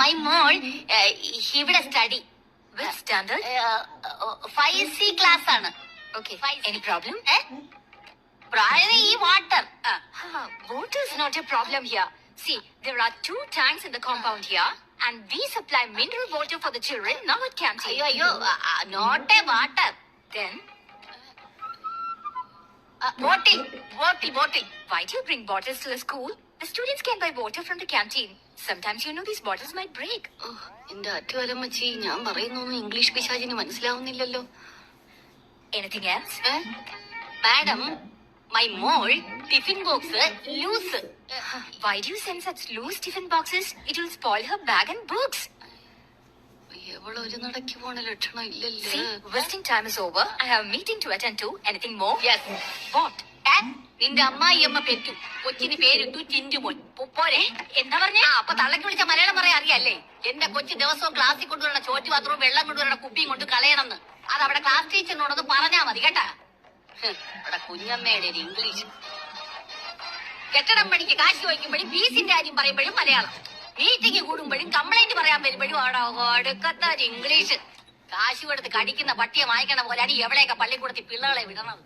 My മോൾ ഇവിടെ study Which standard? Five C class ആണ് Okay. Five. Any problem? പ്രായം ഈ water Ah, water is not a problem here. See, there are two tanks in the compound here, and we supply mineral water for the children now at canteen. അയ്യോ അയ്യോ not a water Then, bottle bottle bottle why do you bring bottles to the school? The students can buy water from the canteen. Sometimes you know these bottles might break. എന്റെ അറ്റുവലമ്മച്ചി ഞാൻ പറയുന്നൊന്നും English പിശാചിന് മനസ്സിലാവുന്നില്ലല്ലോ Anything else? Madam my mall tiffin box loose Why do you send such loose tiffin boxes? It will spoil her bag and books. എവൾ ഒരു നടക്ക് പോണ ലക്ഷണം ഇല്ലല്ലോ wasting time is over. I have a meeting to attend to. Anything more? Yes. What? നിന്റെ അമ്മായി അമ്മ പെറ്റു. കൊച്ചിന് പേരിട്ടു ചിഞ്ചുമോൻ പോരെ. എന്താ പറഞ്ഞേ? അപ്പൊ തള്ളക്ക് വിളിച്ച മലയാളം പറയാൻ അറിയാല്ലേ? എന്റെ കൊച്ചു ദിവസവും ക്ലാസ്സിൽ കൊണ്ടുവരണ ചോറ്റു പാത്രവും വെള്ളം കൊണ്ടുവരണ കുപ്പിയും കൊണ്ട് കളയണമെന്ന്. അത് അവിടെ ക്ലാസ് ടീച്ചറിനോടൊന്ന് പറഞ്ഞാ മതി കേട്ടാ? അവിടെ കുഞ്ഞമ്മയുടെ ഒരു ഇംഗ്ലീഷ് കെട്ടിടം പണിക്ക് കാശ് വയ്ക്കുമ്പോഴും ഫീസിന്റെ കാര്യം പറയുമ്പോഴും മലയാളം. മീറ്റിംഗ് കൂടുമ്പോഴും കംപ്ലൈന്റ് പറയാൻ വരുമ്പോഴും ഒരു ഇംഗ്ലീഷ് കാശ് കൊടുത്ത് കടിക്കുന്ന പട്ടിയെ വാങ്ങിക്കണ പോലെയാണ് എവിടെയൊക്കെ പള്ളിക്കൂടത്തിൽ പിള്ളകളെ വിടണത്.